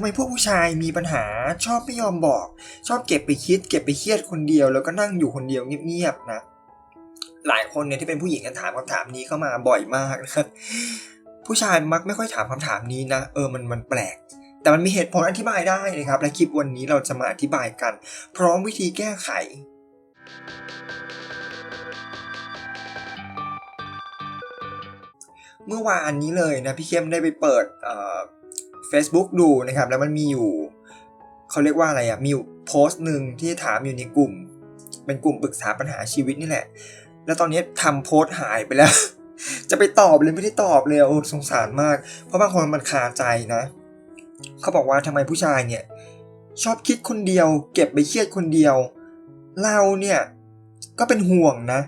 ทำไมพวกผู้ชายมีปัญหาชอบไม่ยอมบอก ชอบเก็บไปคิด เก็บไปเครียดคนเดียว แล้วก็นั่งอยู่คนเดียวเงียบๆนะหลายคนเนี่ยที่เป็นผู้หญิงกันถามคำถามนี้เข้ามาบ่อยมากนะครับผู้ชายมักไม่ค่อยถามคำถามนี้นะ เออมันมันแปลก แต่มันมีเหตุผลอธิบายได้นะครับ และคลิปวันนี้เราจะมาอธิบายกัน พร้อมวิธีแก้ไขเมื่อวานนี้เลยนะพี่เข้มได้ไปเปิดเอ่อ Facebook ดูนะครับ แล้วมันมีอยู่เขาเรียกว่าอะไรอะมีอยู่โพสต์หนึ่งที่ถามอยู่ในกลุ่ม เป็นกลุ่มปรึกษาปัญหาชีวิตนี่แหละ แล้วตอนนี้ทำโพสต์หายไปแล้ว จะไปตอบเลยไม่ได้ตอบเลยโอ้สงสารมาก เพราะบางคนมันคาใจนะ เขาบอกว่าทำไมผู้ชายเนี่ย ชอบคิดคนเดียว เก็บไปเครียดคนเดียว เราเนี่ยก็เป็นห่วงนะ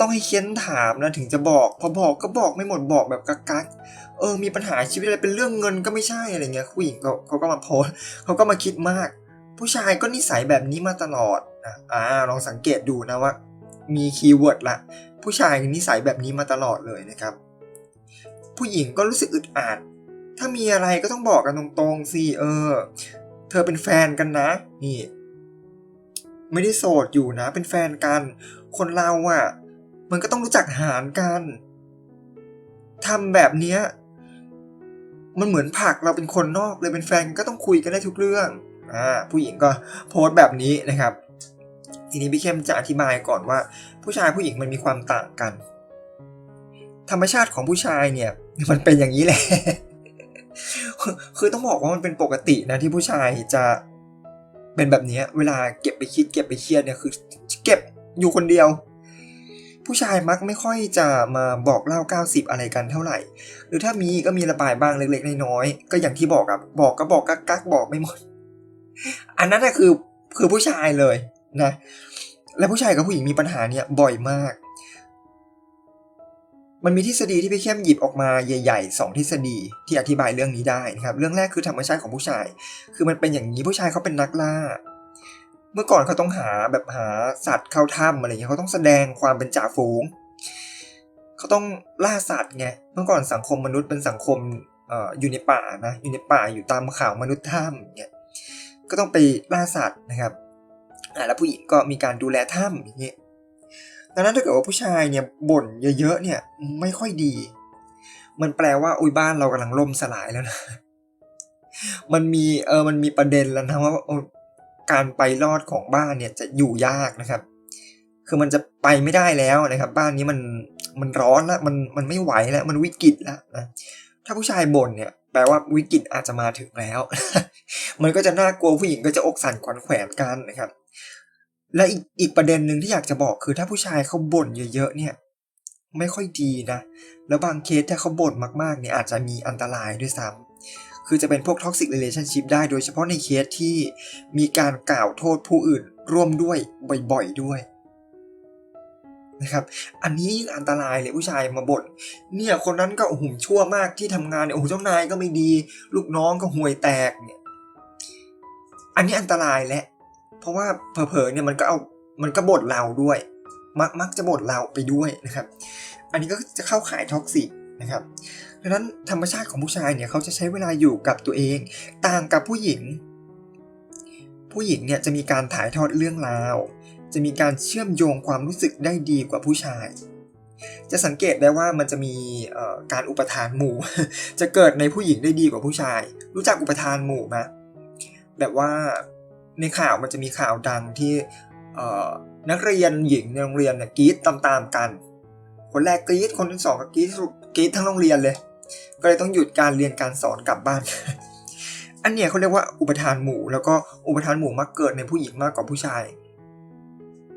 ต้องให้เค้นถามนะถึงจะบอก พอบอกก็บอกไม่หมดบอกแบบกักๆเออมีปัญหาชีวิตอะไรเป็นเรื่องเงินก็ไม่ใช่อะไรเงี้ยผู้หญิงเขาเขาก็มาโพสเขาก็มาคิดมาก ผู้ชายก็นิสัยแบบนี้มาตลอดนะอ่าลองสังเกตดูนะว่า มีคีย์เวิร์ดละผู้ชายนิสัยแบบนี้มาตลอดเลยนะครับ ผู้หญิงก็รู้สึกอึดอัดถ้ามีอะไรก็ต้องบอกกันตรงๆสิเออ เธอเป็นแฟนกันนะ นี่ ไม่ได้โสดอยู่นะ เป็นแฟนกัน คนเราอะ่ะ มันก็ต้องรู้จักหารกันทำแบบเนี้ยมันเหมือนผักเราเป็นคนนอกเลยเป็นแฟนก็ต้องคุยกันได้ทุกเรื่องอ่าผู้หญิงก็โพสต์แบบนี้นะครับ ทีนี้พี่เข้มจะอธิบายก่อนว่า ผู้ชายผู้หญิงมันมีความต่างกัน ธรรมชาติของผู้ชายเนี่ย มันเป็นอย่างนี้แหละคือต้องบอกว่ามันเป็นปกตินะที่ผู้ชายจะเป็นแบบนี้เวลาเก็บไปคิดเก็บไปเครียดเนี่ยคือ เก็บอยู่คนเดียว ผู้ชายมักไม่ค่อยจะมาบอกเล่า 90 อะไรกันเท่าไหร่ หรือถ้ามีก็มีระบายบ้างเล็กๆน้อยๆก็อย่างที่บอกอะบอกก็บอกกักๆบอกไม่หมด อันนั้นน่ะคือคือผู้ชายเลยนะ และผู้ชายกับผู้หญิงมีปัญหาเนี่ยบ่อยมาก มันมีทฤษฎีที่พี่เข้มหยิบออกมาใหญ่ๆสองทฤษฎีที่อธิบายเรื่องนี้ได้นะครับ เรื่องแรกคือธรรมชาติของผู้ชาย คือมันเป็นอย่างนี้ผู้ชายเขาเป็นนักล่า เมื่อก่อนเขาต้องหาแบบหาสัตว์เข้าถ้ำอะไรเงี้ยเขาต้องแสดงความเป็นจ่าฝูงเขาต้องล่าสัตว์ไงเมื่อก่อนสังคมมนุษย์เป็นสังคมอยู่ในป่านะอยู่ในป่าอยู่ตามเขามนุษย์ถ้ำเนี่ยก็ต้องไปล่าสัตว์นะครับแล้วผู้หญิงก็มีการดูแลถ้ำอย่างเงี้ยดังนั้นถ้าเกิดว่าผู้ชายเนี่ยบ่นเยอะๆเนี่ยไม่ค่อยดี มันแปลว่าอุ้ยบ้านเรากำลังล่มสลายแล้วนะมันมีเออมันมีประเด็นแล้วนะว่า การไปรอดของบ้านเนี่ยจะอยู่ยากนะครับ คือมันจะไปไม่ได้แล้วนะครับ บ้านนี้มันมันร้อนแล้วมันมันไม่ไหวแล้วมันวิกฤตแล้วนะถ้าผู้ชายบ่นเนี่ยแปลว่าวิกฤตอาจจะมาถึงแล้ว มันก็จะน่ากลัวผู้หญิงก็จะอกสั่นขวัญแขวนกันนะครับ และอีกอีกประเด็นหนึ่งที่อยากจะบอกคือถ้าผู้ชายเขาบ่นเยอะๆเนี่ย ไม่ค่อยดีนะ แล้วบางเคสถ้าเขาบ่นมากๆเนี่ยอาจจะมีอันตรายด้วยซ้ำ คือจะเป็นพวก toxic relationship ได้โดยเฉพาะในเคสที่มีการกล่าวโทษผู้อื่นร่วมด้วยบ่อยๆด้วยนะครับ อันนี้ยิ่งอันตรายเลยผู้ชายมาบ่นเนี่ยคนนั้นก็โอ้โหชั่วมากที่ทำงานเนี่ยโอ้โหเจ้านายก็ไม่ดี ลูกน้องก็ห่วยแตกเนี่ย อันนี้อันตรายแหละ เพราะว่าเผลอๆเนี่ยมันก็เอามันก็บ่นเราด้วย มักมักจะบ่นเราไปด้วยนะครับ อันนี้ก็จะเข้าข่ายท็อกซิกนะครับ ดังนั้นธรรมชาติของผู้ชายเนี่ยเขาจะใช้เวลาอยู่กับตัวเอง ต่างกับผู้หญิง ผู้หญิงเนี่ยจะมีการถ่ายทอดเรื่องราว จะมีการเชื่อมโยงความรู้สึกได้ดีกว่าผู้ชาย จะสังเกตได้ว่ามันจะมีการอุปทานหมู่ จะเกิดในผู้หญิงได้ดีกว่าผู้ชาย รู้จักอุปทานหมู่ไหมแบบว่าในข่าวมันจะมีข่าวดังที่นักเรียนหญิงในโรงเรียนเนี่ยกรี๊ดตามๆกัน คนแรกกรี๊ดคนที่สองก็กรี๊ดกรี๊ดทั้งโรงเรียนเลย ก็เลยต้องหยุดการเรียนการสอนกลับบ้าน อันเนี้ยเขาเรียกว่าอุปทานหมู่แล้วก็อุปทานหมู่มักเกิดในผู้หญิงมากกว่าผู้ชาย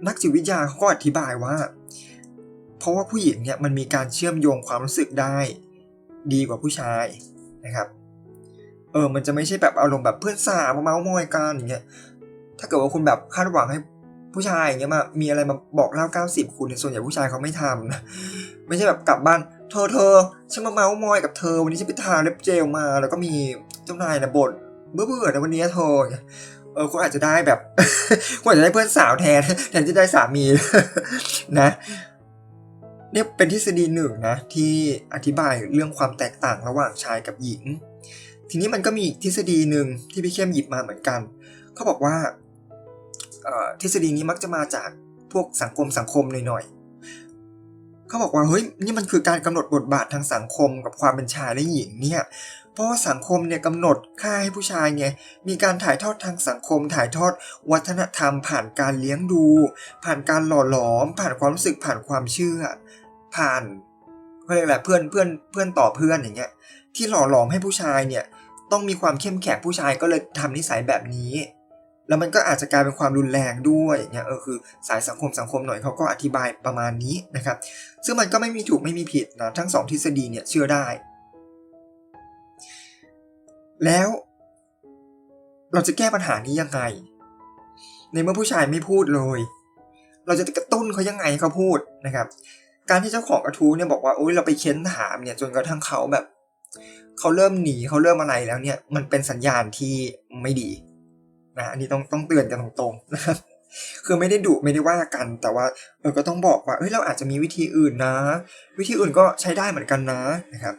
นักจิตวิทยาเขาก็อธิบายว่า เพราะว่าผู้หญิงเนี่ยมันมีการเชื่อมโยงความรู้สึกได้ดีกว่าผู้ชายนะครับ เออ มันจะไม่ใช่แบบอารมณ์แบบเพื่อนสาวมาเมาส์มอยกันอย่างเงี้ย ถ้าเกิดว่าคุณแบบคาดหวังให้ผู้ชายอย่างเงี้ยมา มีอะไรมาบอกเล่า90คุณส่วนใหญ่ผู้ชายเขาไม่ทำนะ ไม่ใช่แบบกลับบ้าน เธอเธอฉันมาเมาส์มอยกับเธอ วันนี้ฉันไปทาเล็บเจลมา แล้วก็มีเจ้านายนะบ่นเบื่อเบื่อนะวันนี้เธอเออคุณอาจจะได้แบบคุณอาจจะได้เพื่อนสาวแทนแทนที่ได้สามีนะเนี่ยเป็นทฤษฎีหนึ่งนะที่อธิบายเรื่องความแตกต่างระหว่างชายกับหญิง ทีนี้มันก็มีทฤษฎีหนึ่งที่พี่เข้มหยิบมาเหมือนกันเขาบอกว่าทฤษฎีนี้มักจะมาจากพวกสังคมสังคมหน่อยๆ เขาบอกว่าเฮ้ยนี่มันคือการกำหนดบทบาททางสังคมกับความเป็นชายและหญิงเนี่ยเพราะว่าสังคมเนี่ยกำหนดค่าให้ผู้ชายไงมีการถ่ายทอดทางสังคม ถ่ายทอดวัฒนธรรม ผ่านการเลี้ยงดู ผ่านการหล่อหลอม ผ่านความรู้สึกผ่านความเชื่อ ผ่านเขาเรียกอะไรเพื่อนเพื่อนเพื่อนต่อเพื่อนอย่างเงี้ยที่หล่อหลอมให้ผู้ชายเนี่ยต้องมีความเข้มแข็งผู้ชายก็เลยทำนิสัยแบบนี้ แล้วมันก็อาจจะกลายเป็นความรุนแรงด้วยอย่างเงี้ยเออคือสายสังคมสังคมหน่อยเขาก็อธิบายประมาณนี้นะครับ ซึ่งมันก็ไม่มีถูกไม่มีผิดนะทั้งสองทฤษฎีเนี่ยเชื่อได้ แล้วเราจะแก้ปัญหานี้ยังไง ในเมื่อผู้ชายไม่พูดเลย เราจะกระตุ้นเขายังไงเขาพูดนะครับ การที่เจ้าของกระทู้เนี่ยบอกว่าโอ้ยเราไปเค้นถามเนี่ยจนกระทั่งเขาแบบเขาเริ่มหนีเขาเริ่มอะไรแล้วเนี่ย มันเป็นสัญญาณที่ไม่ดี นะอันนี้ต้องต้องเตือนกันตรงๆนะครับคือไม่ได้ดุไม่ได้ว่ากัน แต่ว่าเออก็ต้องบอกว่าเฮ้ยเราอาจจะมีวิธีอื่นนะ วิธีอื่นก็ใช้ได้เหมือนกันนะนะครับ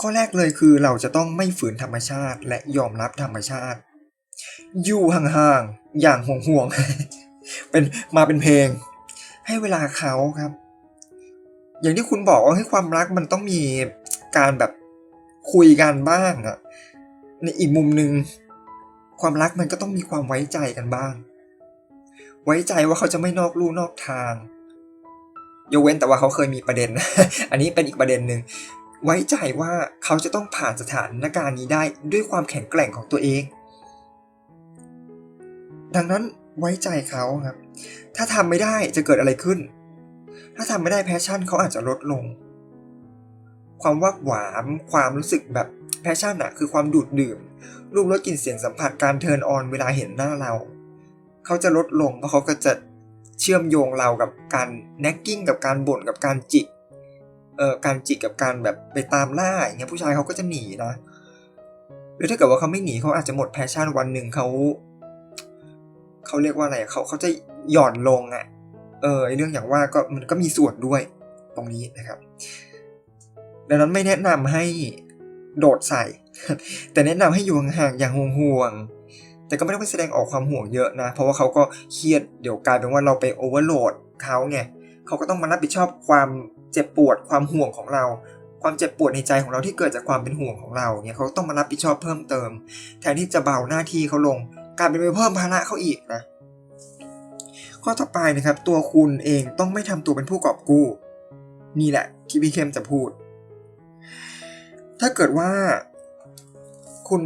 ข้อแรกเลยคือเราจะต้องไม่ฝืนธรรมชาติ และยอมรับธรรมชาติ อยู่ห่างๆอย่างห่วงๆเป็นมาเป็นเพลง ให้เวลาเขาครับ อย่างที่คุณบอกว่าให้ความรักมันต้องมีการแบบคุยกันบ้างอะในอีกมุมหนึ่ง ความรักมันก็ต้องมีความไว้ใจกันบ้าง ไว้ใจว่าเขาจะไม่นอกลู่นอกทางยกเว้นแต่ว่าเขาเคยมีประเด็น อันนี้เป็นอีกประเด็นหนึ่งไว้ใจว่าเขาจะต้องผ่านสถานการณ์นี้ได้ด้วยความแข็งแกร่งของตัวเอง ดังนั้นไว้ใจเขาครับ ถ้าทำไม่ได้จะเกิดอะไรขึ้น ถ้าทำไม่ได้แพชชั่นเขาอาจจะลดลง ความวักหวานความรู้สึกแบบแพชชั่นอะคือความดูดดื่ม รูปรสกลิ่นเสียงสัมผัสการเทิร์นออนเวลาเห็นหน้าเรา เขาจะลดลงเพราะเขาก็จะเชื่อมโยงเรากับการแน็กกิ้งกับการบ่นกับการจิกเอ่อการจิกกับการแบบไปตามล่าอย่างเงี้ยผู้ชายเขาก็จะหนีนะหรือถ้าเกิดว่าเขาไม่หนีเขาอาจจะหมดแพชชั่นวันหนึ่งเขาเขาเรียกว่าอะไรเขาเขาจะหย่อนลงอะ่ะเออไอเรื่องอย่างว่าก็มันก็มีส่วนด้วยตรงนี้นะครับ ดังนั้นไม่แนะนำให้โดดใส่ แต่แนะนำให้อยู่ห่างๆอย่างห่วงๆแต่ก็ไม่ต้องไปแสดงออกความห่วงเยอะนะ เพราะว่าเขาก็เครียดเดี๋ยวกลายเป็นว่าเราไปโอเวอร์โหลดเขาไงเขาก็ต้องมารับผิดชอบความเจ็บปวดความห่วงของเรา ความเจ็บปวดในใจของเราที่เกิดจากความเป็นห่วงของเราเนี่ยเขาต้องมารับผิดชอบเพิ่มเติม แทนที่จะเบาหน้าที่เขาลงกลายเป็นไปเพิ่มภาระเขาอีกนะข้อต่อไปนะครับตัวคุณเองต้องไม่ทำตัวเป็นผู้กอบกู้ นี่แหละที่พี่เข้มจะพูด ถ้าเกิดว่า คุณ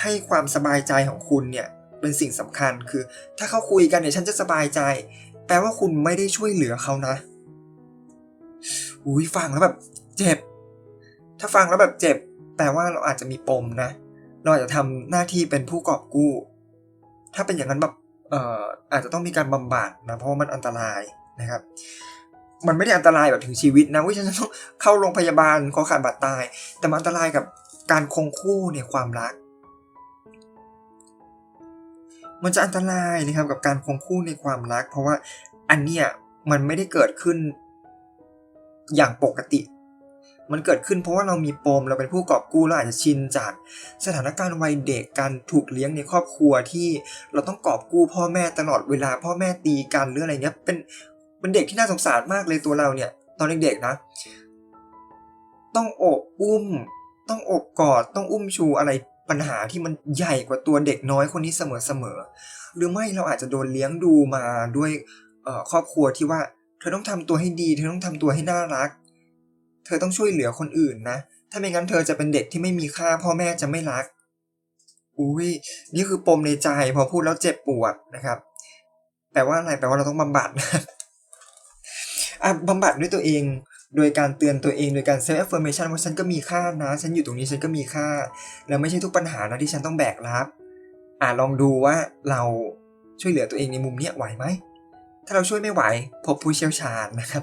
ให้ความสบายใจของคุณเนี่ยเป็นสิ่งสำคัญคือ ถ้าเขาคุยกันเนี่ยฉันจะสบายใจ แปลว่าคุณไม่ได้ช่วยเหลือเขานะอุ้ยฟังแล้วแบบเจ็บ ถ้าฟังแล้วแบบเจ็บ แปลว่าเราอาจจะมีปมนะ เราอาจจะทำหน้าที่เป็นผู้กอบกู้ ถ้าเป็นอย่างนั้นแบบเอ่ออาจจะต้องมีการบำบัดนะเพราะว่ามันอันตรายนะครับ มันไม่ได้อันตรายแบบถึงชีวิตนะว่าฉันจะต้องเข้าโรงพยาบาลคอขาดบาดตาย แต่มันอันตรายกับ การคงคู่ในความรัก มันจะอันตรายนะครับกับการคงคู่ในความรัก เพราะว่าอันเนี้ยมันไม่ได้เกิดขึ้นอย่างปกติ มันเกิดขึ้นเพราะว่าเรามีปมเราเป็นผู้กอบกู้เราอาจจะชินจากสถานการณ์วัยเด็กการถูกเลี้ยงในครอบครัวที่เราต้องกอบกู้พ่อแม่ตลอดเวลาพ่อแม่ตีกันหรืออะไรเงี้ยเป็นเป็นเด็กที่น่าสงสารมากเลยตัวเราเนี่ยตอนเด็กๆนะ ต้องโอบอุ้ม ต้องอบกอดต้องอุ้มชูอะไรปัญหาที่มันใหญ่กว่าตัวเด็กน้อยคนนี้เสมอๆหรือไม่เราอาจจะโดนเลี้ยงดูมาด้วยครอบครัวที่ว่า เธอต้องทำตัวให้ดี เธอต้องทำตัวให้น่ารัก เธอต้องช่วยเหลือคนอื่นนะ ถ้าไม่งั้นเธอจะเป็นเด็กที่ไม่มีค่าพ่อแม่จะไม่รัก อุ้ยนี่คือปมในใจพอพูดแล้วเจ็บปวดนะครับ แปลว่าอะไรแปลว่าเราต้องบำบัดอะบำบัดด้วยตัวเอง โดยการเตือนตัวเองโดยการ self affirmation ว่าฉันก็มีค่านะ ฉันอยู่ตรงนี้ฉันก็มีค่า แล้วไม่ใช่ทุกปัญหานะที่ฉันต้องแบกรับอะลองดูว่าเราช่วยเหลือตัวเองในมุมเนี้ยไหวไหม ถ้าเราช่วยไม่ไหว พบผู้เชี่ยวชาญนะครับ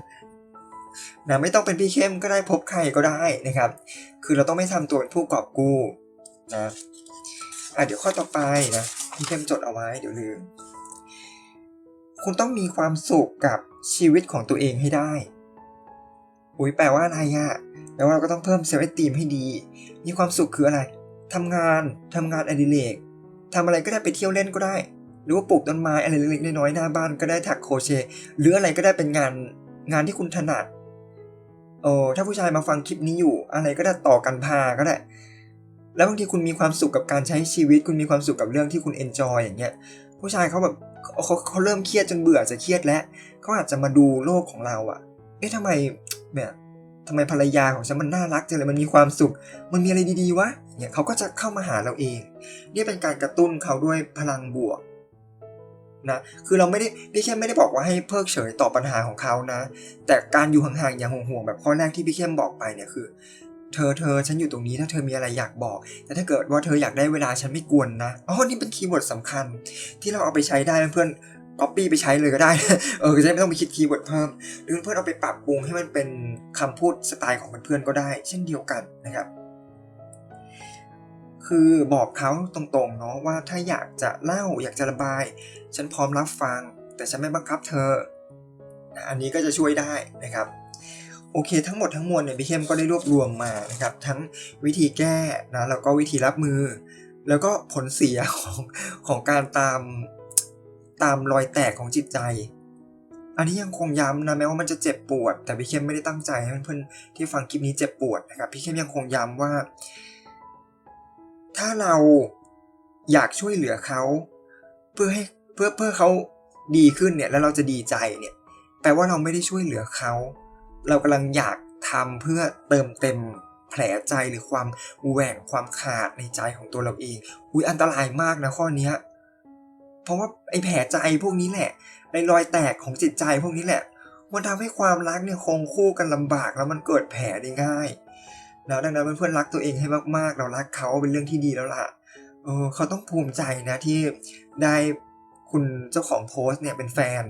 นะไม่ต้องเป็นพี่เข้มก็ได้พบใครก็ได้นะครับ คือเราต้องไม่ทำตัวเป็นผู้กอบกู้นะอะเดี๋ยวข้อต่อไปนะพี่เข้มจดเอาไว้เดี๋ยวลืมคุณต้องมีความสุขกับชีวิตของตัวเองให้ได้ อุ้ยแปลว่าอะไรอะแปลว่าเราก็ต้องเพิ่มเซลล์ไอตีมให้ดี มีความสุขคืออะไรทำงานทำงานอดิเรกทำอะไรก็ได้ไปเที่ยวเล่นก็ได้ หรือว่าปลูกต้นไม้อะไรเล็กๆน้อยๆหน้าบ้านก็ได้ถักโครเชต์หรืออะไรก็ได้เป็นงานงานที่คุณถนัดโอ้ถ้าผู้ชายมาฟังคลิปนี้อยู่ อะไรก็ได้ต่อกันพาก็ได้ แล้วบางทีคุณมีความสุขกับการใช้ชีวิต คุณมีความสุขกับเรื่องที่คุณเอนจอยอย่างเงี้ย ผู้ชายเขาแบบเขาเขาเขาเริ่มเครียดจนเบื่อจะเครียดแล้วเขาอาจจะมาดูโลกของเราอะเอ๊ะทำไม เนี่ยทำไมภรรยาของฉันมันน่ารักจังเลยมันมีความสุข มันมีอะไรดีๆวะเนี่ยเขาก็จะเข้ามาหาเราเอง นี่เป็นการกระตุ้นเขาด้วยพลังบวกนะคือเราไม่ได้พี่เข้มไม่ได้บอกว่าให้เพิกเฉยต่อปัญหาของเขานะ แต่การอยู่ห่างๆอย่างห่วงๆแบบข้อแรกที่พี่เข้มบอกไปเนี่ยคือ เธอเธอฉันอยู่ตรงนี้ถ้าเธอมีอะไรอยากบอก แต่ถ้าเกิดว่าเธออยากได้เวลาฉันไม่กวนนะอ๋อนี่เป็นคีย์เวิร์ดสำคัญ ที่เราเอาไปใช้ได้เพื่อน ก๊อปปี้ไปใช้เลยก็ได้ เออจะได้ไม่ต้องไปคิดคีย์เวิร์ดเพิ่ม หรือเพื่อนเอาไปปรับปรุงให้มันเป็นคำพูดสไตล์ของเพื่อนๆก็ได้ เช่นเดียวกันนะครับ คือบอกเขาตรงๆเนาะว่าถ้าอยากจะเล่าอยากจะระบาย ฉันพร้อมรับฟัง แต่ฉันไม่บังคับเธอ อันนี้ก็จะช่วยได้นะครับโอเคทั้งหมดทั้งมวลเนี่ยพี่เข้มก็ได้รวบรวมมานะครับทั้งวิธีแก้นะแล้วก็วิธีรับมือ แล้วก็ผลเสียของของการตาม ตามรอยแตกของจิตใจ อันนี้ยังคงย้ำนะแม้ว่ามันจะเจ็บปวด แต่พี่เข้มไม่ได้ตั้งใจให้เพื่อนๆที่ฟังคลิปนี้เจ็บปวดนะครับพี่เข้มยังคงย้ำว่า ถ้าเราอยากช่วยเหลือเขาเพื่อให้เพื่อเพื่อเขาดีขึ้นเนี่ยแล้วเราจะดีใจเนี่ยแปลว่าเราไม่ได้ช่วยเหลือเขา เรากำลังอยากทำเพื่อเติมเต็มแผลใจหรือความแหว่งความขาดในใจของตัวเราเอง อุ้ยอันตรายมากนะข้อเนี้ย เพราะว่าไอ้แผลใจพวกนี้แหละในรอยแตกของจิตใจพวกนี้แหละ มันทำให้ความรักเนี่ยคงคู่กันลำบากแล้วมันเกิดแผลได้ง่ายนะดังนั้นเพื่อนๆรักตัวเองให้มากๆ เรารักเขาเป็นเรื่องที่ดีแล้วล่ะเออเขาต้องภูมิใจนะที่ได้คุณเจ้าของโพสต์เนี่ยเป็นแฟน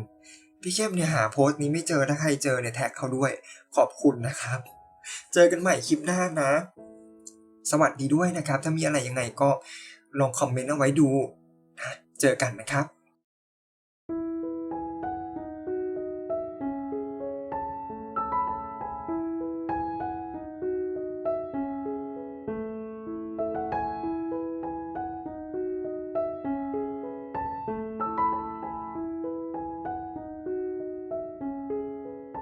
พี่เข้มเนี่ยหาโพสต์นี้ไม่เจอถ้าใครเจอเนี่ยแท็กเขาด้วยขอบคุณนะครับ เจอกันใหม่คลิปหน้านะ สวัสดีด้วยนะครับ ถ้ามีอะไรยังไงก็ลองคอมเมนต์เอาไว้ดู เจอกันนะครับ